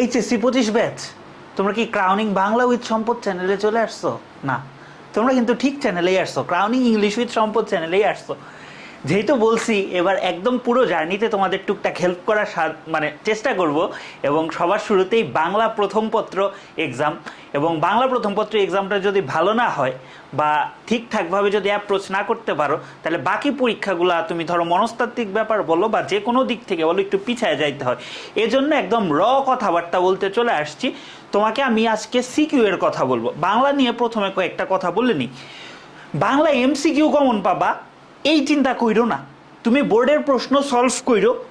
HSC পঁচিশ batch তোমরা কি ক্রাউনিং বাংলা উইথ সম্পদ চ্যানেলে চলে আসছো? না। তোমরা কিন্তু ঠিক চ্যানেলেই আসছো। ক্রাউনিং ইংলিশ উইথ সম্পদ চ্যানেলেই আসছো। যেহেতু বলছি, এবার একদম পুরো জার্নিতে তোমাদের টুকটাক হেল্প করার মানে চেষ্টা করব এবং সবার শুরুতেই বাংলা প্রথম পত্র এক্সাম এবং বাংলা প্রথম পত্র এক্সামটা যদি ভালো না হয় বা ঠিকঠাকভাবে যদি অ্যাপ্রোচ না করতে পারো, তাহলে বাকি পরীক্ষাগুলো তুমি ধরো মনস্তাত্ত্বিক ব্যাপার বলো বা যে কোনো দিক থেকে বলো, একটু পিছায় যাইতে হয়। এজন্য একদম র কথাবার্তা বলতে চলে আসছি। তোমাকে আমি আজকে সিকিউ এর কথা বলব। বাংলা নিয়ে প্রথমে কয়েকটা কথা বলে নিই। বাংলা এমসিকিউ কমন পাবা। এই চিন্তা কইরো না। তুমি বোর্ডের প্রশ্ন সলভ কইরো।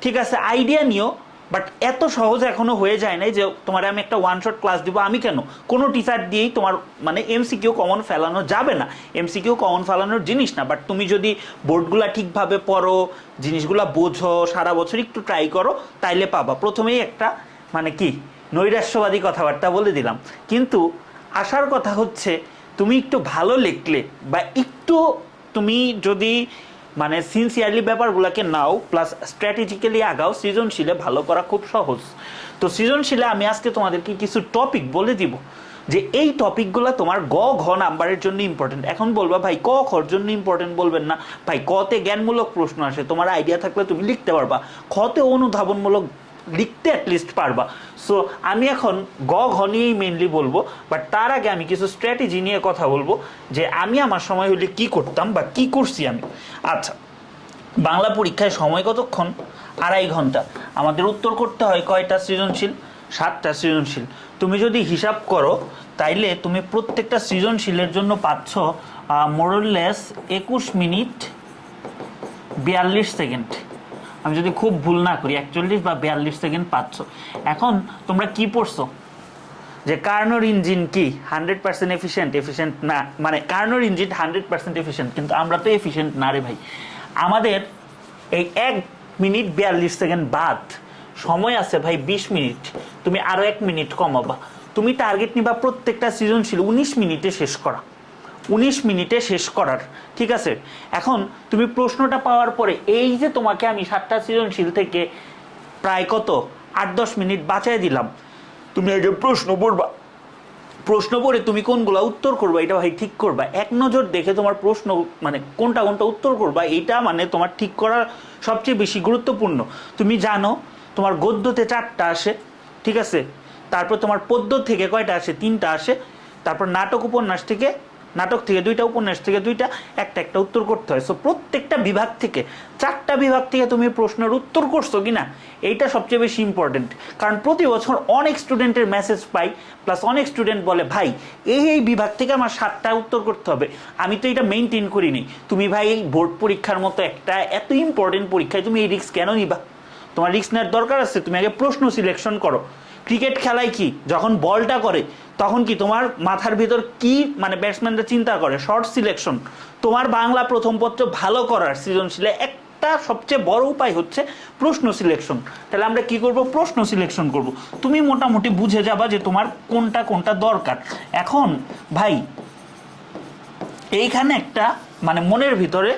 ঠিক আছে আইডিয়া নিও। বাট এত সহজ এখনও হয়ে যায় নাই যে তোমার আমি একটা ওয়ান শট ক্লাস দিব। আমি কেন? কোনো টিচার দিয়েই তোমার মানে এমসিকিউ কমন ফেলানো যাবে না। এমসিকিউ কমন ফেলানোর জিনিস না। বাট তুমি যদি বোর্ডগুলা ঠিকভাবে পড়ো, জিনিসগুলা বোঝো, সারা বছর একটু ট্রাই করো, তাইলে পাবা। প্রথমেই একটা মানে কি? নৈরাশ্যবাদী কথাবার্তা বলে দিলাম। কিন্তু আসার কথা হচ্ছে, তুমি একটু ভালো লিখলে বা একটু তুমি যদি মানে সিনসিয়ারলি ব্যাপারগুলোকে নাও প্লাস স্ট্র্যাটেজিক্যালি আগাও, সৃজনশীলে ভালো করা খুব সহজ। তো সৃজনশীলে আমি আজকে তোমাদেরকে কিছু টপিক বলে দিব, যে এই টপিকগুলো তোমার গ, ঘ নাম্বারের জন্য ইম্পর্টেন্ট এখন বলবা, ভাই, ক, খর জন্য ইম্পর্টেন্ট বলবেন না। ভাই, কতে জ্ঞানমূলক প্রশ্ন আসে, তোমার আইডিয়া থাকলে তুমি লিখতে পারবা। খতে অনুধাবনমূলক লিখতে অ্যাটলিস্ট পারবা। সো আমি এখন গ, ঘ নিয়েই মেনলি বলব বাট তার আগে আমি কিছু স্ট্র্যাটেজি নিয়ে কথা বলব, যে আমি আমার সময় হলে কি করতাম বা কি করছি আমি। আচ্ছা বাংলা পরীক্ষায় সময় কতক্ষণ? আড়াই ঘণ্টা। আমাদের উত্তর করতে হয় কয়টা সৃজনশীল? সাতটা সৃজনশীল। তুমি যদি হিসাব করো, তাইলে তুমি প্রত্যেকটা সৃজনশীলের জন্য পাচ্ছ মোরলেস একুশ মিনিট বিয়াল্লিশ সেকেন্ড। আমি যদি খুব ভুল না করি, একচল্লিশ বা বিয়াল্লিশ সেকেন্ড পাচ্ছ। এখন তোমরা কি পড়ছো? যে কার্নোর ইঞ্জিন কি? হান্ড্রেড পার্সেন্ট এফিসিয়েন্ট এফিসিয়েন্ট না। মানে কার্নোর ইঞ্জিন হান্ড্রেড পার্সেন্ট এফিসিয়েন্ট কিন্তু আমরা তো এফিসিয়েন্ট না রে ভাই। আমাদের এই এক মিনিট বিয়াল্লিশ সেকেন্ড বাদ। সময় আছে ভাই বিশ মিনিট। তুমি আরও এক মিনিট কমাবা। তুমি টার্গেট নিবা প্রত্যেকটা সৃজনশীল উনিশ মিনিটে শেষ করা। উনিশ মিনিটে শেষ করার, ঠিক আছে? এখন তুমি প্রশ্নটা পাওয়ার পরে এই যে তোমাকে আমি সাতটা সৃজনশীল থেকে প্রায় কত? আট দশ মিনিট বাঁচাই দিলাম। তুমি আগে প্রশ্ন পড়বা, প্রশ্ন পড়ে তুমি কোনগুলো উত্তর করবা, এটা ভাই ঠিক করবা? এক নজর দেখে তোমার প্রশ্ন মানে কোনটা কোনটা উত্তর করবা, এইটা মানে তোমার ঠিক করার সবচেয়ে বেশি গুরুত্বপূর্ণ। তুমি জানো, তোমার গদ্যতে চারটা আসে, ঠিক আছে? তারপর তোমার পদ্য থেকে কয়টা আসে? তিনটা আসে। তারপর নাটক উপন্যাস থেকে নাটক থেকে দুইটা, উপন্যাস থেকে দুইটা, একটা একটা উত্তর করতে হয়। সো প্রত্যেকটা বিভাগ থেকে, চারটা বিভাগ থেকে তুমি প্রশ্নের উত্তর করছ কি না এইটা সবচেয়ে বেশি ইম্পর্টেন্ট কারণ প্রতি বছর অনেক স্টুডেন্টের মেসেজ পাই প্লাস অনেক স্টুডেন্ট বলে, ভাই, এই এই বিভাগ থেকে আমার সাতটা উত্তর করতে হবে। আমি তো এটা মেনটেন করিনি। তুমি, ভাই, এই বোর্ড পরীক্ষার মতো একটা এত ইম্পর্টেন্ট পরীক্ষায় তুমি এই রিস্ক কেন নিবা? তোমার রিস্ক নেওয়ার দরকার আছে, তুমি আগে প্রশ্ন সিলেকশন করো। ক্রিকেট খেলায় কি? যখন বলটা করে, তখন কি তোমার মাথার ভিতর কি মানে ব্যাটসম্যানরা চিন্তা করে? শর্ট সিলেকশন তোমার বাংলা প্রথম পত্র ভালো করার সৃজনশীলে একটা সবচেয়ে বড় উপায় হচ্ছে প্রশ্ন সিলেকশন তাহলে আমরা কি করব? প্রশ্ন সিলেকশন করব। তুমি মোটামুটি বুঝে যাবা যে তোমার কোনটা কোনটা দরকার। এখন ভাই, এইখানে একটা মানে মনের ভিতরে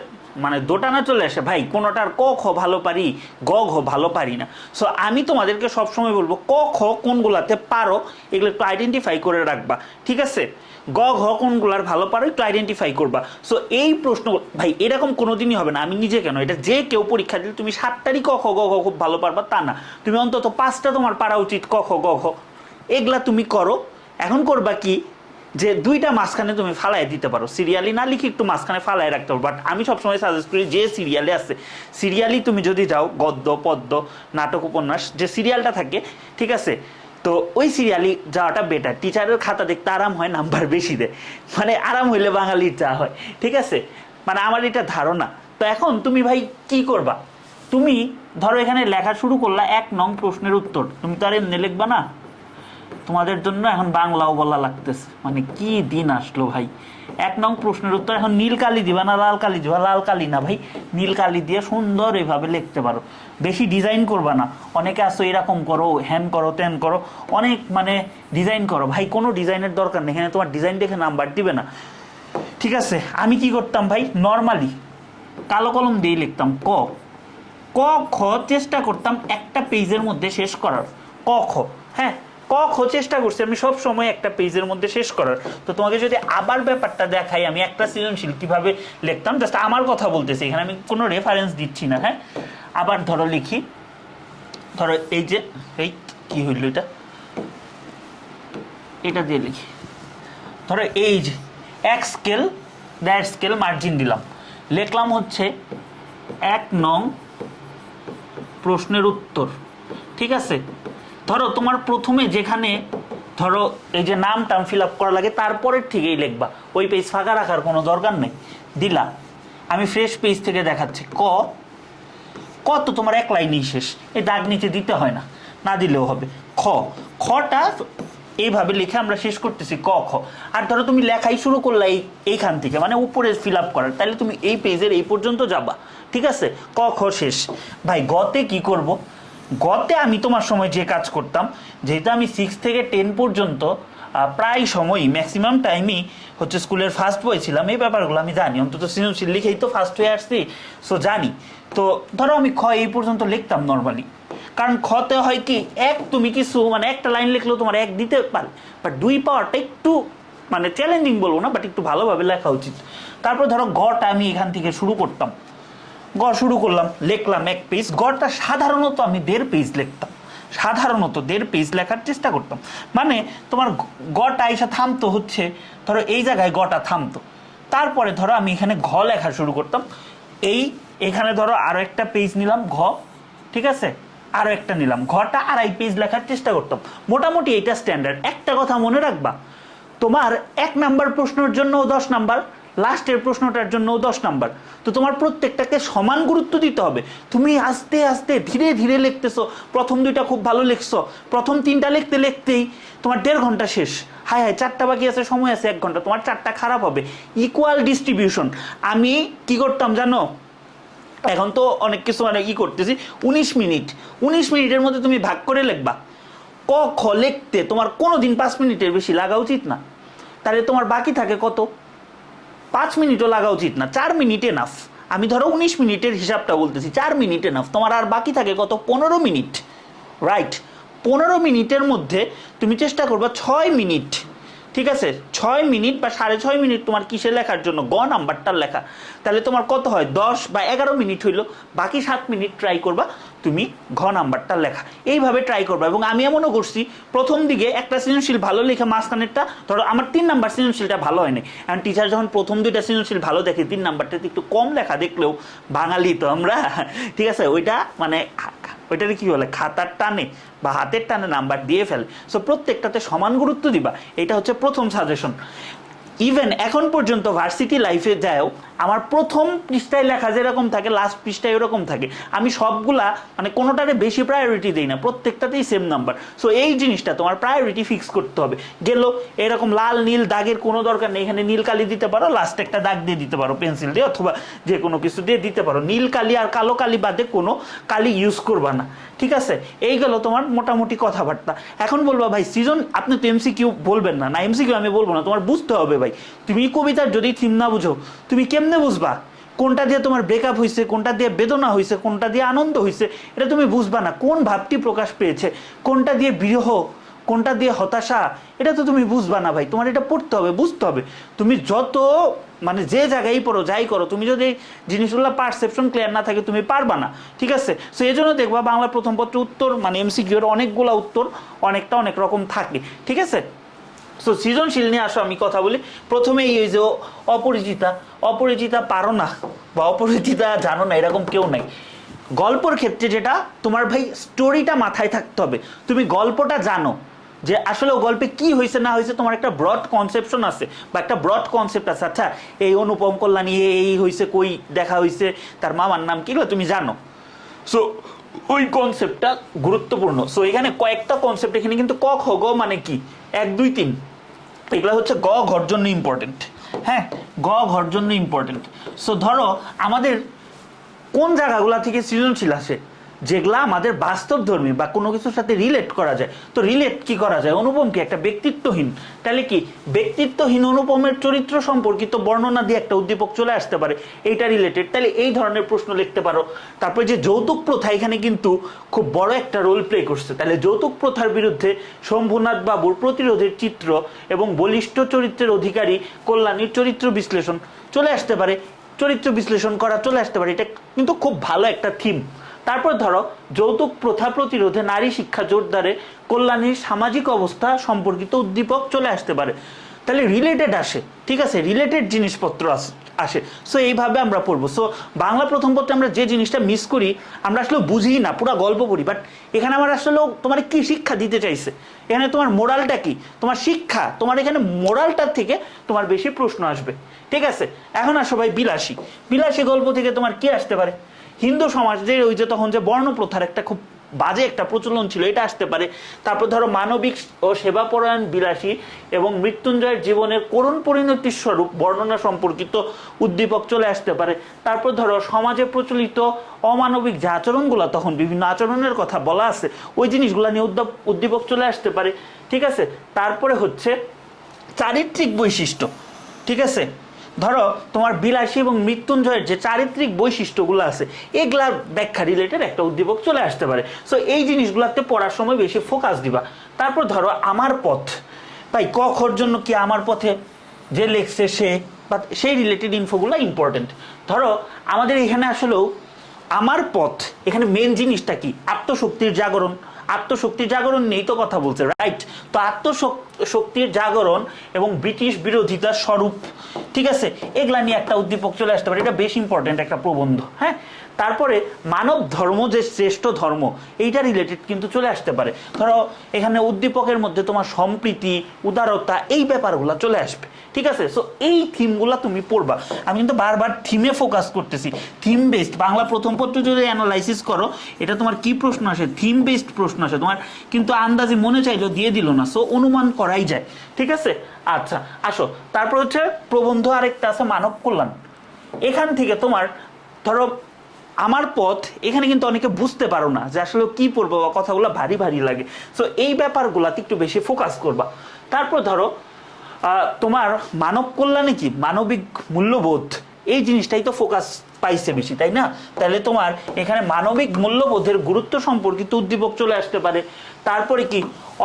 মানে দোটানা চলে আসে, ভাই, কোনোটার ক খ ভালো পারি, গ ঘ ভালো পারি না। সো আমি তোমাদেরকে সবসময় বলব, ক খ কোনগুলাতে পারো, এগুলো একটু আইডেন্টিফাই করে রাখবা, ঠিক আছে? গ ঘ কোনগুলার ভালো পারো, একটু আইডেন্টিফাই করবা। সো এই প্রশ্ন, ভাই, এরকম কোনোদিনই হবে না, আমি নিজে কেন? এটা যে কেউ পরীক্ষা দিলে তুমি সাতটারই ক খ, গ ঘ খুব ভালো পারবা, তা না। তুমি অন্তত পাঁচটা তোমার পারা উচিত, ক খ, গ ঘ। এগুলা তুমি করো। এখন করবা কি? যে দুইটা মাঝখানে তুমি ফালাই দিতে পারো। সিরিয়ালি না লিখে একটু মাঝখানে ফালাই রাখতে পারো বাট আমি সবসময় সাজেস্ট করি যে সিরিয়ালে আছে। সিরিয়ালি তুমি যদি যাও, গদ্য, পদ্য, নাটক, উপন্যাস, যে সিরিয়ালটা থাকে, ঠিক আছে? তো ওই সিরিয়ালি যাওয়াটা বেটার টিচারের খাতা দেখতে আরাম হয় নাম্বার বেশি দেয়। মানে আরাম হইলে বাঙালির যা হয়, ঠিক আছে? মানে আমার এটা ধারণা। তো এখন তুমি ভাই কি করবা? তুমি ধরো এখানে লেখা শুরু করলা এক নং প্রশ্নের উত্তর। তুমি তো আর এমনি লিখবা না? তোমাদের জন্য এখন বাংলাও বলা লাগতেছে। মানে কি দিন আসলো ভাই? এক নং প্রশ্নের উত্তর, এখন নীল কালি দিবা না লাল কালি দিবা? লাল কালি না ভাই নীল কালি দিয়ে সুন্দর এইভাবে লিখতে পারো। বেশি ডিজাইন করবা না। অনেকে আসো এরকম করো হ্যান করো ত্যান করো। অনেক মানে ডিজাইন করো। ভাই, কোনো ডিজাইনের দরকার নেই। এখানে তোমার ডিজাইন দেখে নাম্বার দিবে না। ঠিক আছে, আমি কি করতাম ভাই? নর্মালি কালো কলম দিয়েই লিখতাম। ক ক, খ চেষ্টা করতাম একটা পেজের মধ্যে শেষ করার। ক, খ হ্যাঁ? ক চেষ্টা করছি আমি সব সময় একটা পেজের মধ্যে শেষ করার। তো তোমাকে যদি আবার ব্যাপারটা দেখাই, আমি একটা সৃজনশীল কীভাবে লিখতাম জাস্ট আমার কথা বলতেছি, এখানে আমি কোনো রেফারেন্স দিচ্ছি না হ্যাঁ? আবার ধরো লিখি, ধরো এই যে, এই কি হইল এটা? এটা দিয়ে লিখি। ধরো এই যে, এক স্কেল দ্যাট স্কেল মার্জিন দিলাম। লিখলাম হচ্ছে এক নং প্রশ্নের উত্তর, ঠিক আছে? ধরো তোমার প্রথমে যেখানে, ধরো এই যে নাম টাম ফিল আপ করা লাগে, তারপরের থেকেই লিখবা। ওই পেজ ফাঁকা রাখার কোনো দরকার নেই। দিলা। আমি ফ্রেশ পেজ থেকে দেখাচ্ছি। ক? কত তোমার এক লাইনেই শেষ। এই দাগ নিচে দিতে হয় না। না দিলেও হবে। খ? খটা এইভাবে লিখে আমরা শেষ করতেছি। ক, খ? আর ধরো তুমি লেখাই শুরু করলে এই, এইখান থেকে মানে উপরে ফিল আপ করার। তাহলে তুমি এই পেজের এই পর্যন্ত যাবা। ঠিক আছে? ক, খ শেষ। ভাই, গতে কি করব? গতে আমি তোমার সময় যে কাজ করতাম, যেহেতু আমি সিক্স থেকে টেন পর্যন্ত প্রায় সময়ই ম্যাক্সিমাম টাইমই হচ্ছে স্কুলের ফার্স্ট বয় ছিলাম। এই ব্যাপারগুলো আমি জানি, অন্তত সৃজনশীল লিখেই তো ফার্স্ট হয়ে আসছি সো জানি। তো ধরো আমি খ এই পর্যন্ত লিখতাম নর্মালি কারণ খতে হয় কি, এক তুমি কিছু মানে একটা লাইন লিখলেও তোমার এক দিতে পারে বাট দুই পাওয়ারটা একটু মানে চ্যালেঞ্জিং বলব না বাট একটু ভালোভাবে লেখা উচিত। তারপর ধরো গটা আমি এখান থেকে শুরু করতাম। গ শুরু করলাম, লিখলাম এক পেজ গড়টা সাধারণত আমি দেড় পেজ লিখতাম। সাধারণত দেড় পেজ লেখার চেষ্টা করতাম। মানে তোমার গটা এসে থামতো হচ্ছে, ধরো এই জায়গায় গটা থামতো। তারপরে ধরো আমি এখানে ঘ লেখা শুরু করতাম। এই এখানে ধরো আরও একটা পেজ নিলাম, ঘ, ঠিক আছে? আরও একটা নিলাম। ঘটা আড়াই পেজ লেখার চেষ্টা করতাম। মোটামুটি এটা স্ট্যান্ডার্ড একটা কথা মনে রাখবা, তোমার এক নাম্বার প্রশ্নের জন্যও দশ নাম্বার লাস্টের প্রশ্নটার জন্য দশ নাম্বার। তো তোমার প্রত্যেকটাকে সমান গুরুত্ব দিতে হবে। তুমি আস্তে আস্তে ধীরে ধীরে লিখতেছো। প্রথম দুইটা খুব ভালো লিখছো। প্রথম তিনটা লিখতে লিখতেই তোমার দেড় ঘণ্টা শেষ। হায় হায়, চারটা বাকি আছে, সময় আছে, এক ঘণ্টা। তোমার চারটা খারাপ হবে। ইকুয়াল ডিস্ট্রিবিউশন আমি কি করতাম জানো? এখন তো অনেক কিছু মানে ই করতেছি। উনিশ মিনিট। উনিশ মিনিটের মধ্যে তুমি ভাগ করে লিখবা। ক, খ লিখতে তোমার কোনো দিন পাঁচ মিনিটের বেশি লাগা উচিত না। তাহলে তোমার বাকি থাকে কত? পাঁচ মিনিটও লাগা উচিত না, চার মিনিট এনাফ আমি ধরো উনিশ মিনিটের হিসাবটা বলতেছি, চার মিনিট এনাফ তোমার আর বাকি থাকে কত? পনেরো মিনিট। রাইট পনেরো মিনিটের মধ্যে তুমি চেষ্টা করবা ছয় মিনিট। ঠিক আছে? ছয় মিনিট বা সাড়ে ছয় মিনিট তোমার কিসে লেখার জন্য? গ নাম্বারটার লেখা। তাহলে তোমার কত হয়? দশ বা এগারো মিনিট হইল। বাকি সাত মিনিট ট্রাই করবা। তুমি ঘ নাম্বারটা লেখা। এইভাবে ট্রাই করবা এবং আমি এমনও করছি, প্রথম দিকে একটা সৃজনশীল ভালো লেখা মাঝখানেরটা, ধরো আমার তিন নাম্বার সৃজনশীলটা ভালো হয়নি কারণ টিচার যখন প্রথম দুইটা সৃজনশীল ভালো দেখে, তিন নাম্বারটাতে একটু কম লেখা দেখলেও বাঙালি তো আমরা। ঠিক আছে, ওইটা মানে ওইটাকে কি বলে? খাতার টানে বা হাতের টানে নাম্বার দিয়ে ফেলে। সো প্রত্যেকটাতে সমান গুরুত্ব দিবা। এটা হচ্ছে প্রথম সাজেশন ইভেন এখন পর্যন্ত ভার্সিটি লাইফে যাও আমার প্রথম পৃষ্ঠায় লেখা যেরকম থাকে লাস্ট পৃষ্ঠায় ওরকম থাকে। আমি সবগুলা মানে কোনোটারে বেশি প্রায়োরিটি দিই না, প্রত্যেকটাতেই সেম নাম্বার সো এই জিনিসটা তোমার প্রায়োরিটি ফিক্স করতে হবে। গেল, এরকম লাল, নীল দাগের কোনো দরকার নেই, এখানে নীল কালি দিতে পারো লাস্টে একটা দাগ দিয়ে দিতে পারো পেন্সিল দিয়ে, অথবা যে কোনো কিছু দিয়ে দিতে পারো। নীল কালি আর কালো কালি বাদে কোনো কালি ইউজ করবা না। ঠিক আছে? এই গেল তোমার মোটামুটি কথাবার্তা। এখন বলবা, ভাই, সিজন, আপনি তো এমসি কিউ বলবেন না। না এমসি কিউ আমি বলব না, তোমার বুঝতে হবে, ভাই। তুমি কবিতার যদি থিম না বুঝো, তুমি কেমনে বুঝবা? কোনটা দিয়ে তোমার ব্রেকআপ হয়েছে কোনটা দিয়ে বেদনা হয়েছে কোনটা দিয়ে আনন্দ হয়েছে এটা তুমি বুঝবা না। কোন ভাবটি প্রকাশ পেয়েছে? কোনটা দিয়ে বিরহ, কোনটা দিয়ে হতাশা, এটা তো তুমি বুঝবা না ভাই। তোমার এটা পড়তে হবে, বুঝতে হবে। তুমি যত মানে যে জায়গায় পড়ো, যাই করো, তুমি যদি জিনিসগুলো পারসেপশন ক্লিয়ার না থাকে, তুমি পারবা না। ঠিক আছে? সো এই জন্য দেখবা বাংলা প্রথম পত্র উত্তর মানে এমসিকিউর অনেকগুলো উত্তর অনেকটা অনেক রকম থাকে। ঠিক আছে? সো সৃজনশীল নিয়ে আসো, আমি কথা বলি। প্রথমেই এই যে অপরিচিতা অপরিচিতা পারো না, বা অপরিচিতা জানো না, এরকম কেউ নাই। গল্পর ক্ষেত্রে যেটা, তোমার ভাই স্টোরিটা মাথায় থাকতে হবে। তুমি গল্পটা জানো, যে আসলে গল্পে কি হয়েছে, না হয়েছে, তোমার একটা ব্রড কনসেপশন আছে, বা একটা ব্রড কনসেপ্ট আছে। আচ্ছা এই অনুপম কল্যাণী এই হয়েছে, কই দেখা হয়েছে, তার মামার নাম কি তুমি জানো। সো ওই কনসেপ্টটা গুরুত্বপূর্ণ। সো এখানে কয়েকটা কনসেপ্ট এখানে কিন্তু ক, খ, গ মানে কি? এক, দুই, তিন। এগুলো হচ্ছে গ ঘর জন্য ইম্পর্টেন্ট হ্যাঁ গ ঘর জন্য ইম্পর্টেন্ট সো ধরো আমাদের কোন জায়গাগুলো থেকে সৃজনশীল আসে? যেগুলা আমাদের বাস্তব ধর্মী বা কোনো কিছুর সাথে রিলেট করা যায়। তো রিলেট কি করা যায়? অনুপম কি? একটা ব্যক্তিত্বহীন। তাহলে কি? ব্যক্তিত্বহীন অনুপমের চরিত্র সম্পর্কিত বর্ণনা দিয়ে একটা উদ্দীপক চলে আসতে পারে। এইটা রিলেটেড তাহলে এই ধরনের প্রশ্ন লিখতে পারো। তারপরে যে যৌতুক প্রথা এখানে কিন্তু খুব বড় একটা রোল প্লে করছে। তাহলে যৌতুক প্রথার বিরুদ্ধে শম্ভুনাথ বাবুর প্রতিরোধের চিত্র এবং বলিষ্ঠ চরিত্রের অধিকারী কল্যাণীর চরিত্র বিশ্লেষণ চলে আসতে পারে। চরিত্র বিশ্লেষণ করা চলে আসতে পারে। এটা কিন্তু খুব ভালো একটা থিম তারপর ধরো, যৌতুক প্রথা প্রতিরোধে নারী শিক্ষা জোরদারে কল্যাণীর সামাজিক অবস্থা সম্পর্কিত উদ্দীপক চলে আসতে পারে। তাহলে রিলেটেড আসে, ঠিক আছে? রিলেটেড জিনিসপত্র আস- সো এইভাবে আমরা পড়ব। সো বাংলা প্রথম পত্রে আমরা যে জিনিসটা মিস করি, আমরা আসলে বুঝি না, পুরো গল্প পড়ি। বাট এখানে আমার আসলে তোমার কি শিক্ষা দিতে চাইছে? এখানে তোমার মোরালটা কি? তোমার শিক্ষা, তোমার এখানে মোরালটার থেকে তোমার বেশি প্রশ্ন আসবে। ঠিক আছে? এখন আসো ভাই বিলাসী। বিলাসী গল্প থেকে তোমার কি আসতে পারে? হিন্দু সমাজের ওই যে তখন যে বর্ণ প্রথার একটা খুব বাজে একটা প্রচলন ছিল, এটা আসতে পারে। তারপর ধরো মানবিক ও সেবাপরায়ণ বিলাসী এবং মৃত্যুঞ্জয়ের জীবনের করুণ পরিণতির স্বরূপ বর্ণনা সম্পর্কিত উদ্দীপক চলে আসতে পারে। তারপর ধরো সমাজে প্রচলিত অমানবিক যে আচরণগুলো তখন বিভিন্ন আচরণের কথা বলা আছে, ওই জিনিসগুলো নিয়ে উদ্যোগ উদ্দীপক চলে আসতে পারে। ঠিক আছে? তারপরে হচ্ছে চারিত্রিক বৈশিষ্ট্য। ঠিক আছে? ধরো, তোমার বিলাসী এবং মৃত্যুঞ্জয়ের যে চারিত্রিক বৈশিষ্ট্যগুলো আছে এগুলার ব্যাখ্যা রিলেটেড একটা উদ্দীপক চলে আসতে পারে। সো এই জিনিসগুলোতে পড়ার সময় বেশি ফোকাস দিবা। তারপর ধরো, আমার পথ। ভাই ক খর জন্য কি আমার পথে? যে লেখছে সে, বা সেই রিলেটেড ইনফোগুলো ইম্পর্টেন্ট ধরো, আমাদের এখানে আসলেও আমার পথ, এখানে মেন জিনিসটা কি? আত্মশক্তির জাগরণ। আত্মশক্তির জাগরণ নেই তো কথা বলছে রাইট তো আত্মশক্তির জাগরণ এবং ব্রিটিশ বিরোধিতার স্বরূপ, ঠিক আছে? এগুলা নিয়ে একটা উদ্দীপক চলে আসতে পারে, এটা বেশ ইম্পর্টেন্ট একটা প্রবন্ধ হ্যাঁ? তারপরে মানব ধর্ম যে শ্রেষ্ঠ ধর্ম, এইটা রিলেটেড কিন্তু চলে আসতে পারে। ধরো, এখানে উদ্দীপকের মধ্যে তোমার সম্প্রীতি, উদারতা, এই ব্যাপারগুলো চলে আসবে। ঠিক আছে? সো এই থিমগুলো তুমি পড়বা। আমি কিন্তু বারবার থিমে ফোকাস করতেছি। থিম বেসড বাংলা প্রথম পত্র যদি অ্যানালাইসিস করো, এটা তোমার কি প্রশ্ন আসে? থিম বেসড প্রশ্ন আসে। তোমার কিন্তু আন্দাজে মনে চাইলেও দিয়ে দিল না। সো অনুমান করাই যায়। ঠিক আছে? আচ্ছা আসো। তারপর হচ্ছে প্রবন্ধ আরেকটা আছে, মানব কল্যাণ। এখান থেকে তোমার, ধরো আমার পথ, এখানে কিন্তু অনেকে বুঝতে পারো না যে আসলে কি পড়ব বা কথাগুলো ভারী ভারী লাগে। সো এই ব্যাপারগুলোতে একটু বেশি ফোকাস করবা। তারপর ধরো তোমার মানব কল্যাণে কি? মানবিক মূল্যবোধ, এই জিনিসটাই তো ফোকাস পাইছে বেশি, তাই না? তাহলে তোমার এখানে মানবিক মূল্যবোধের গুরুত্ব সম্পর্কিত উদ্দীপক চলে আসতে পারে। তারপরে কি?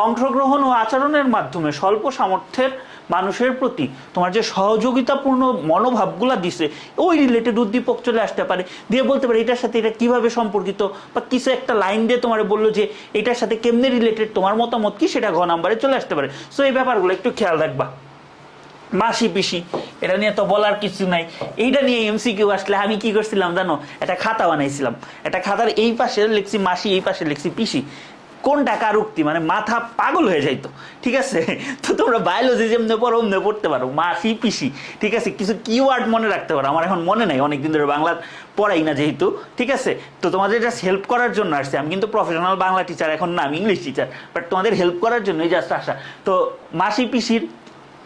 অংশগ্রহণ ও আচরণের মাধ্যমে স্বল্প সামর্থ্যের মানুষের প্রতি তোমার যে সহযোগিতাপূর্ণ মনোভাবগুলা দিছে, ওই রিলেটেড উদ্দীপক চলে আসতে পারে। দিয়ে বলতে পারে, এটার সাথে এটা কীভাবে সম্পর্কিত? বা কিছু একটা লাইন দিয়ে তোমার বলল যে, এটার সাথে কেমনে রিলেটেড তোমার মতামত কি? সেটা ঘ নাম্বারে চলে আসতে পারে। সো এই ব্যাপারগুলো একটু খেয়াল রাখবা। মাসি পিসি, এটা নিয়ে তো বলার কিছু নাই। এইটা নিয়ে এমসি এমসিকিউ আসলে আমি কি করছিলাম জানো? একটা খাতা বানাইছিলাম। একটা খাতার এই পাশে লিখছি মাসি, এই পাশে লিখছি পিসি। কোনটা কার উক্তি মানে মাথা পাগল হয়ে যাইতো। ঠিক আছে? তো তোমরা বায়োলজি যেমনি পড়ো, অমনি পড়তে পারো। মাসি, পিসি। ঠিক আছে? কিছু কিওয়ার্ড মনে রাখতে পারো। আমার এখন মনে নাই, অনেকদিন ধরে বাংলা পড়াই না যেহেতু। ঠিক আছে? তো তোমাদের জাস্ট হেল্প করার জন্য আসছে। আমি কিন্তু প্রফেশনাল বাংলা টিচার এখন না, আমি ইংলিশ টিচার বাট তোমাদের হেল্প করার জন্যই জাস্ট আসা। তো মাসি, পিসির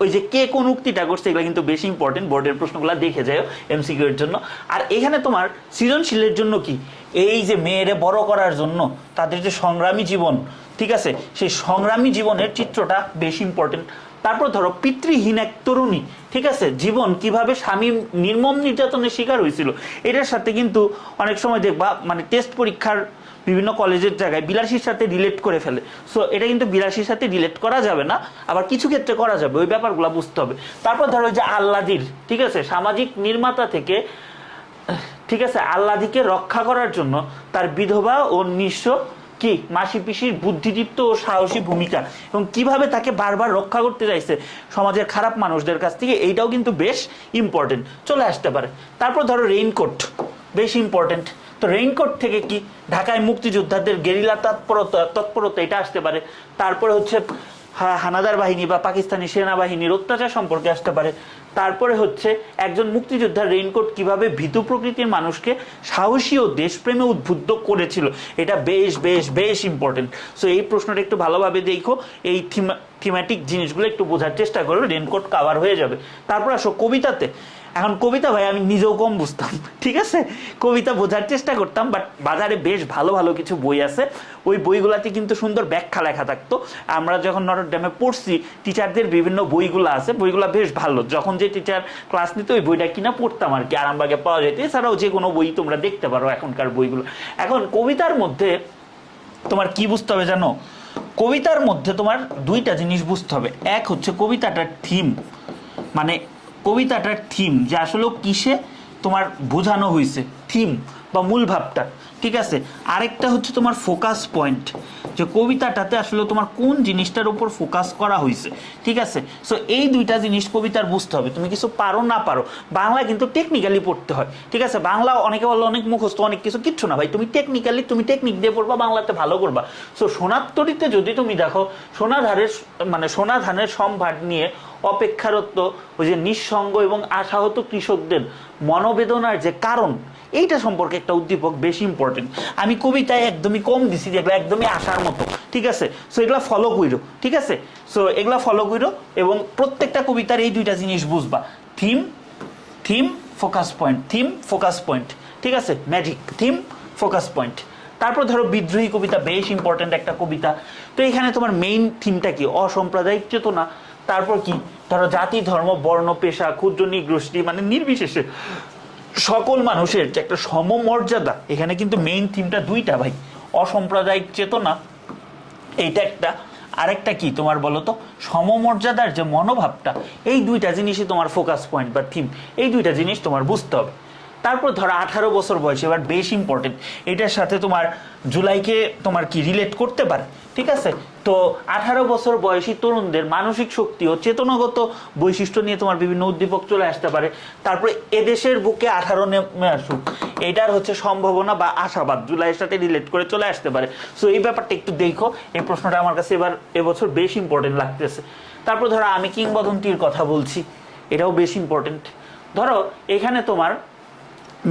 ওই যে কে কোন উক্তিটা করছে, এগুলো কিন্তু বেশি ইম্পর্টেন্ট বোর্ডের প্রশ্নগুলো দেখে যাও এমসিকিউ এর জন্য। আর এখানে তোমার সৃজনশীলের জন্য কি? এই যে মেয়েরে বড় করার জন্য তাদের যে সংগ্রামী জীবন, ঠিক আছে? সেই সংগ্রামী জীবনের চিত্রটা বেশি ইম্পর্টেন্ট তারপর ধরো, পিতৃহীন এক তরুণী, ঠিক আছে? জীবন কীভাবে স্বামী নির্মম নির্যাতনের শিকার হয়েছিল, এটার সাথে কিন্তু অনেক সময় দেখবা মানে টেস্ট পরীক্ষার বিভিন্ন কলেজের জায়গায় বিলাসীর সাথে রিলেট করে ফেলে। সো এটা কিন্তু বিলাসীর সাথে রিলেট করা যাবে না, আবার কিছু ক্ষেত্রে করা যাবে, ওই ব্যাপারগুলো বুঝতে হবে। তারপর ধরো যে আল্লাদির ঠিক আছে? সামাজিক নির্মাতা থেকে ঠিক আছে আল্লাদিকে রক্ষা করার জন্য তার বিধবা ও নিঃস্ব কি? মাসি পিসির বুদ্ধিদীপ্ত ও সাহসী ভূমিকা। এবং কীভাবে তাকে বারবার রক্ষা করতে চাইছে সমাজের খারাপ মানুষদের কাছ থেকে, এইটাও কিন্তু বেশ ইম্পর্টেন্ট চলে আসতে পারে। তারপর ধরো রেইনকোট বেশ ইম্পর্টেন্ট তো রেইনকোট থেকে কি? ঢাকায় মুক্তিযোদ্ধাদের গেরিলা তৎপরতা তৎপরতা, এটা আসতে পারে। তারপরে হচ্ছে হানাদার বাহিনী বা পাকিস্তানি সেনাবাহিনীর অত্যাচার সম্পর্কে আসতে পারে। তারপরে হচ্ছে একজন মুক্তিযোদ্ধার রেইনকোট কীভাবে ভীতু প্রকৃতির মানুষকে সাহসী ও দেশপ্রেমে উদ্বুদ্ধ করেছিল, এটা বেশ বেশ বেশ ইম্পর্টেন্ট সো এই প্রশ্নটা একটু ভালোভাবে দেখো, এই থিমা থিম্যাটিক জিনিসগুলো একটু বোঝার চেষ্টা করো রেইনকোট কাভার হয়ে যাবে। তারপর আসো কবিতাতে। এখন কবিতা ভাই, আমি নিজেও কম বুঝতাম, ঠিক আছে? কবিতা বোঝার চেষ্টা করতাম বাট বাজারে বেশ ভালো ভালো কিছু বই আছে। ওই বইগুলাতে কিন্তু সুন্দর ব্যাখ্যা লেখা থাকতো। আমরা যখন নটর ড্যামে পড়ছি টিচারদের বিভিন্ন বইগুলো আছে, বইগুলো বেশ ভালো। যখন যে টিচার ক্লাস নিত, ওই বইটা কিনা পড়তাম আর কি, আরামবাগে পাওয়া যেত। এছাড়াও যে কোনো বই তোমরা দেখতে পারো এখনকার বইগুলো। এখন কবিতার মধ্যে তোমার কি বুঝতে হবে জানো? কবিতার মধ্যে তোমার দুইটা জিনিস বুঝতে হবে। এক হচ্ছে কবিতাটার থিম মানে কবিতাটার থিম যে আসলে কিসে তোমার বোঝানো হয়েছে থিম বা মূল ভাবটা, ঠিক আছে? আরেকটা হচ্ছে তোমার ফোকাস পয়েন্ট যে কবিতাটাতে আসলে তোমার কোন জিনিসটার উপর ফোকাস করা হয়েছে ঠিক আছে? সো এই দুইটা জিনিস কবিতার বুঝতে হবে। তুমি কিছু পারো, না পারো বাংলা কিন্তু টেকনিক্যালি পড়তে হয়, ঠিক আছে? বাংলা অনেকে বলল অনেক মুখস্থ, অনেক কিছু, কিচ্ছু না ভাই। তুমি টেকনিক্যালি তুমি টেকনিক দিয়ে পড়বা, বাংলাতে ভালো করবা। সো সোনাত্তরিতে যদি তুমি দেখো সোনাধারের মানে সোনাধানের সম্ভার নিয়ে অপেক্ষারত ওই যে নিঃসঙ্গ এবং আশাহত কৃষকদের মনোবেদনার যে কারণ, এইটা সম্পর্কে একটা উদ্দীপক বেশি ইম্পর্টেন্ট আমি কবিতায় একদমই কম দিছি যেগুলো একদমই আসার মতো, ঠিক আছে? সো এগুলা ফলো কইরো, ঠিক আছে? সো এগুলা ফলো কইরো এবং প্রত্যেকটা কবিতার এই দুইটা জিনিস বুঝবা। Theme theme focus point theme focus point ঠিক আছে? ম্যাজিক থিম ফোকাস পয়েন্ট তারপর ধরো বিদ্রোহী কবিতা, বেশ ইম্পর্টেন্ট একটা কবিতা। তো এখানে তোমার মেইন থিমটা কি? অসাম্প্রদায়িক চেতনা তারপর কি? ধরো জাতি, ধর্ম, বর্ণ, পেশা, ক্ষুদ্র নিগোষ্ঠী মানে নির্বিশেষে সকল মানুষের যে একটা সমমর্যাদা, এখানে কিন্তু মেইন থিমটা দুইটা ভাই। অসাম্প্রদায়িক চেতনা, এইটা একটা। আরেকটা কি তোমার বলো তো? সমমর্যাদার যে মনোভাবটা, এই দুইটা জিনিসই তোমার ফোকাস পয়েন্ট বা থিম এই দুইটা জিনিস তোমার বুঝতে হবে। তারপর ধরো আঠারো বছর বয়সে, এবার বেশ ইম্পর্টেন্ট এটার সাথে তোমার জুলাইকে তোমার কি রিলেট করতে পারে? ঠিক আছে? তো আঠারো বছর বয়সী তরুণদের মানসিক শক্তি ও চেতনাগত বৈশিষ্ট্য নিয়ে তোমার বিভিন্ন উদ্দীপক চলে আসতে পারে। তারপরে এদেশের বুকে আঠারো নেমে আসুক এটার হচ্ছে সম্ভাবনা বা আশাবাদ জুলাইয়ের সাথে রিলেট করে চলে আসতে পারে। সো এই ব্যাপারটা একটু দেখো। এই প্রশ্নটা আমার কাছে এবার এবছর বেশ ইম্পর্টেন্ট লাগতেছে। তারপর ধরো আমি কিংবদন্তির কথা বলছি। এটাও বেশ ইম্পর্টেন্ট ধরো এখানে তোমার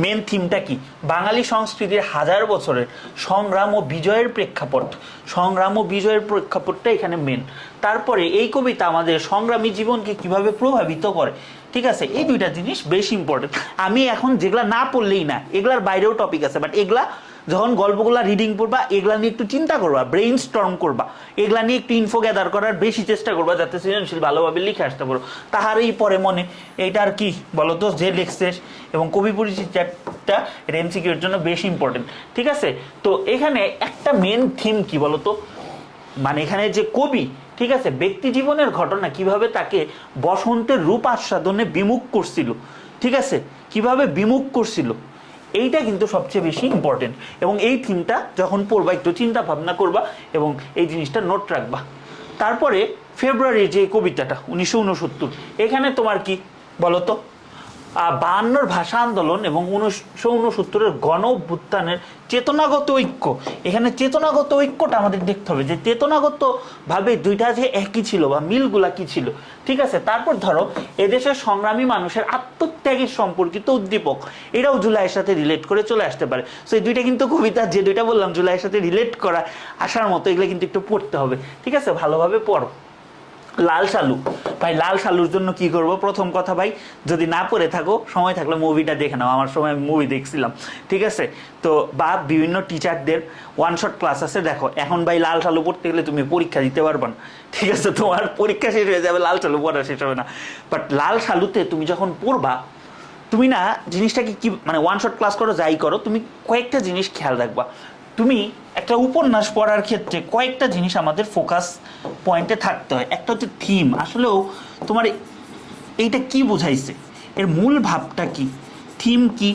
মেন থিমটা কি? বাঙালি সংস্কৃতির হাজার বছরের সংগ্রাম ও বিজয়ের প্রেক্ষাপট। সংগ্রাম ও বিজয়ের প্রেক্ষাপটটা এখানে মেন তারপরে এই কবিতা আমাদের সংগ্রামী জীবনকে কীভাবে প্রভাবিত করে? ঠিক আছে, এই দুইটা জিনিস বেশ ইম্পর্টেন্ট আমি এখন যেগুলা না পড়লেই না, এগুলার বাইরেও টপিক আছে বাট এগুলা যখন গল্পগুলো রিডিং পড়বা, এগুলা নিয়ে একটু চিন্তা করবা ব্রেইন স্টর্ম করবা। এগুলা নিয়ে একটু ইনফো গ্যাদার করার বেশি চেষ্টা করবা যাতে সৃজনশীল ভালোভাবে লিখে আসতে পারো। তাহারই পরে মনে, এটা আর কি বলতো, যে লিখছে এবং কবি পরিচিতটা এটা এমসিকিউর জন্য বেশ ইম্পর্টেন্ট ঠিক আছে? তো এখানে একটা মেন থিম কি বলতো? মানে এখানে যে কবি, ঠিক আছে? ব্যক্তি জীবনের ঘটনা কীভাবে তাকে বসন্তের রূপ আস্বাদনে বিমুখ করছিল, ঠিক আছে? কীভাবে বিমুখ করছিল? এইটা কিন্তু সবচেয়ে বেশি ইম্পর্টেন্ট এবং এই থিমটা যখন পড়বা, একটু চিন্তা ভাবনা করবা এবং এই জিনিসটা নোট রাখবা। তারপরে ফেব্রুয়ারির যে কবিতাটা, উনিশশো উনসত্তর, এখানে তোমার কি বলতো? বায়ান্নর ভাষা আন্দোলন এবং উনিশশো উনসত্তরের গণ অভ্যুত্থানের চেতনাগত ঐক্য। এখানে চেতনাগত ঐক্যটা আমাদের দেখতে হবে যে চেতনাগত ভাবে দুইটা যে একই ছিল বা মিলগুলা কি ছিল, ঠিক আছে? তারপর ধরো, এদেশের সংগ্রামী মানুষের আত্মত্যাগের সম্পর্কিত উদ্দীপক এটাও জুলাইয়ের সাথে রিলেট করে চলে আসতে পারে। সো এই দুইটা কিন্তু কবিতা যে দুইটা বললাম, জুলাইয়ের সাথে রিলেট করা, আসার মতো এগুলো কিন্তু একটু পড়তে হবে। ঠিক আছে? ভালোভাবে পড়ো। লাল সালু ভাই, লাল সালুর জন্য কি করব? প্রথম কথা ভাই, যদি না পড়ে থাকো, সময় থাকলে মুভিটা দেখে নাও। আমার সময় মুভি দেখছিলাম। ঠিক আছে? তো বা বিভিন্ন টিচারদের ওয়ান শট ক্লাস আছে, দেখো। এখন ভাই, লাল সালু পড়তে গেলে তুমি পরীক্ষা দিতে পারবে না। ঠিক আছে? তোমার পরীক্ষা শেষ হয়ে যাবে, লাল সালু পড়া শেষ হবে না। বাট লাল সালুতে তুমি যখন পড়বা, তুমি না জিনিসটাকে কি মানে ওয়ান শট ক্লাস করো, যাই করো, তুমি কয়েকটা জিনিস খেয়াল রাখবা। তুমি একটা উপন্যাস পড়ার ক্ষেত্রে কয়েকটা জিনিস আমাদের ফোকাস পয়েন্টে থাকতে হয়। একটা হচ্ছে থিম আসলেও তোমার এইটা কি বোঝাইছে? এর মূল ভাবটা কি? থিম কি?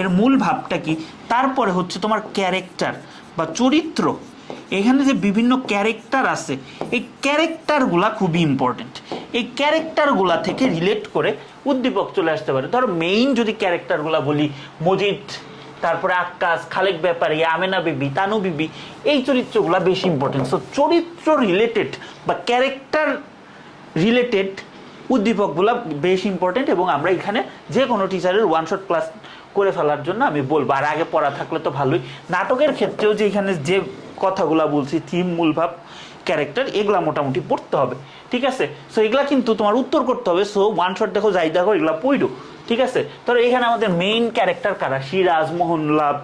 এর মূল ভাবটা কি? তারপরে হচ্ছে তোমার ক্যারেক্টার বা চরিত্র। এখানে যে বিভিন্ন ক্যারেক্টার আছে, এই ক্যারেক্টারগুলা খুবই ইম্পর্টেন্ট এই ক্যারেক্টারগুলা থেকে রিলেট করে উদ্দীপক চলে আসতে পারে। ধরো মেইন যদি ক্যারেক্টারগুলা বলি, মজিদ তারপরে আক্কাস, খালেক ব্যাপারী, আমেনা বিবি, তানু বিবি, এই চরিত্রগুলো বেশি ইম্পর্টেন্ট সো চরিত্র রিলেটেড বা ক্যারেক্টার রিলেটেড উদ্দীপকগুলো বেশ ইম্পর্টেন্ট এবং আমরা এখানে যে কোনো টিচারের ওয়ান শট ক্লাস করে ফেলার জন্য আমি বলব। আর আগে পড়া থাকলে তো ভালোই। নাটকের ক্ষেত্রেও যে এখানে যে কথাগুলা বলছি থিম মূলভাব ক্যারেক্টার এগুলা মোটামুটি পড়তে হবে। ঠিক আছে? সো এগুলা কিন্তু তোমার উত্তর করতে হবে। সো ওয়ান শট দেখো, যাই দেখো, এগুলা পড়ো। ঠিক আছে? ধরো এখানে আমাদের মেইন ক্যারেক্টার কারা? সিরাজ, মোহনলাল,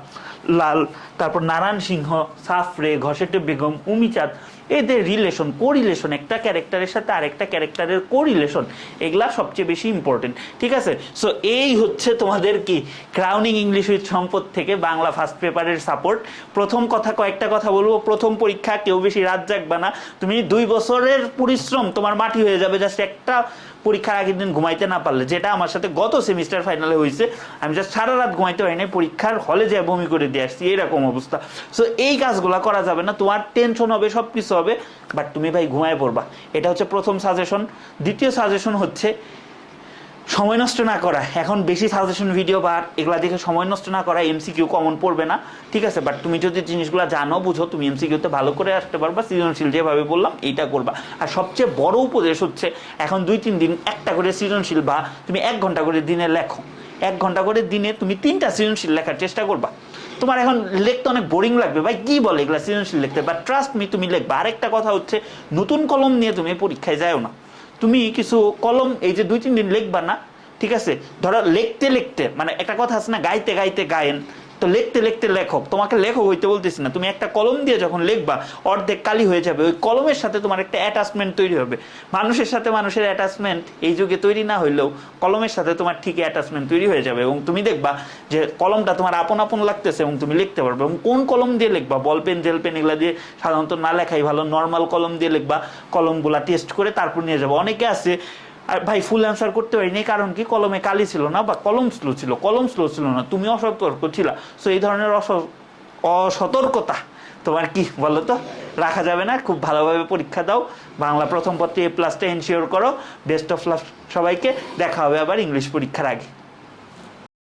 লাল, তারপর নারায়ণ সিংহ, সাফরে ঘসেটে বেগম, উমিচাঁদ। এদের রিলেশন কোরিলেশন একটা ক্যারেক্টারের সাথে আরেকটা ক্যারেক্টারের কোরিলেশন এগুলা সবচেয়ে বেশি ইম্পর্টেন্ট ঠিক আছে? সো এই হচ্ছে তোমাদের কি? ক্রাউনিং ইংলিশ উইথ সম্পদ থেকে বাংলা ফার্স্ট পেপারের সাপোর্ট প্রথম কথা, কয়েকটা কথা বলব। প্রথম পরীক্ষা, কেউ বেশি রাত জাগবা না। তুমি দুই বছরের পরিশ্রম, তোমার মাটি হয়ে যাবে। জাস্ট একটা পরীক্ষার আগের দিন ঘুমাইতে না পারলে, যেটা আমার সাথে গত সেমিস্টার ফাইনালে হয়েছে, আমি জাস্ট সারা রাত ঘুমাইতে পারি না পরীক্ষার হলে যে বমি করে দিয়ে আসছি, এরকম অবস্থা। সো এই কাজগুলো করা যাবে না, তোমার টেনশন হবে সব কিছু হবে বাট তুমি ভাই ঘুমায় পড়বা। এটা হচ্ছে প্রথম সাজেশন দ্বিতীয় সাজেশন হচ্ছে সময় নষ্ট না করা। এখন বেশি সাজেশন ভিডিও বা এগুলা দেখে সময় নষ্ট না করা এমসিকিউ কমন পড়বে না, ঠিক আছে? বাট তুমি যদি জিনিসগুলো জানো, বুঝো, তুমি এমসিকিউতে ভালো করে আসতে পারবা, সৃজনশীল যেভাবে বললাম, এইটা করবা। আর সবচেয়ে বড় উপদেশ হচ্ছে, এখন দুই তিন দিন একটা করে সৃজনশীল বা তুমি এক ঘণ্টা করে দিনে লেখো। এক ঘণ্টা করে দিনে তুমি তিনটা সৃজনশীল লেখার চেষ্টা করবা। তোমার এখন লিখতে অনেক বোরিং লাগবে, ভাই কি বলে এগুলা সৃজনশীল লিখতে? বা ট্রাস্ট মি তুমি লিখবা। আরেকটা কথা হচ্ছে, নতুন কলম নিয়ে তুমি পরীক্ষায় যাও না। তুমি কিছু কলম, এই যে দুই তিন দিন লিখবা না, ঠিক আছে? ধরো লিখতে লিখতে মানে একটা কথা আছে না, গাইতে গাইতে গায়েন। তো লিখতে লিখতে লেখক, তোমাকে লেখক হইতে বলতেছি না। তুমি একটা কলম দিয়ে যখন লিখবা, অর্ধেক কালি হয়ে যাবে। ওই কলমের সাথে তোমার একটা অ্যাটাচমেন্ট তৈরি হবে। মানুষের সাথে মানুষের অ্যাটাচমেন্ট এই যুগে তৈরি না হইলেও কলমের সাথে তোমার ঠিক অ্যাটাচমেন্ট তৈরি হয়ে যাবে। এবং তুমি দেখবা যে কলমটা তোমার আপন আপন লাগতেছে এবং তুমি লিখতে পারবে। এবং কোন কলম দিয়ে লিখবা? বল, পেন, জেল, পেন এগুলা দিয়ে সাধারণত না লেখাই ভালো। নর্মাল কলম দিয়ে লিখবা। কলমগুলা টেস্ট করে তারপর নিয়ে যাব। অনেকে আছে আর ভাই ফুল অ্যান্সার করতে পারিনি, কারণ কি? কলমে কালি ছিল না, বা কলম স্লো ছিল, কলম স্লো ছিল না, তুমি অসতর্ক ছিল। সো এই ধরনের অস- অসতর্কতা, তোমার কি বলো তো রাখা যাবে না, খুব ভালোভাবে পরীক্ষা দাও। বাংলা প্রথম পত্রে এ প্লাসটা এনশিওর করো। বেস্ট অফ লাভ সবাইকে, দেখা হবে আবার ইংলিশ পরীক্ষার আগে।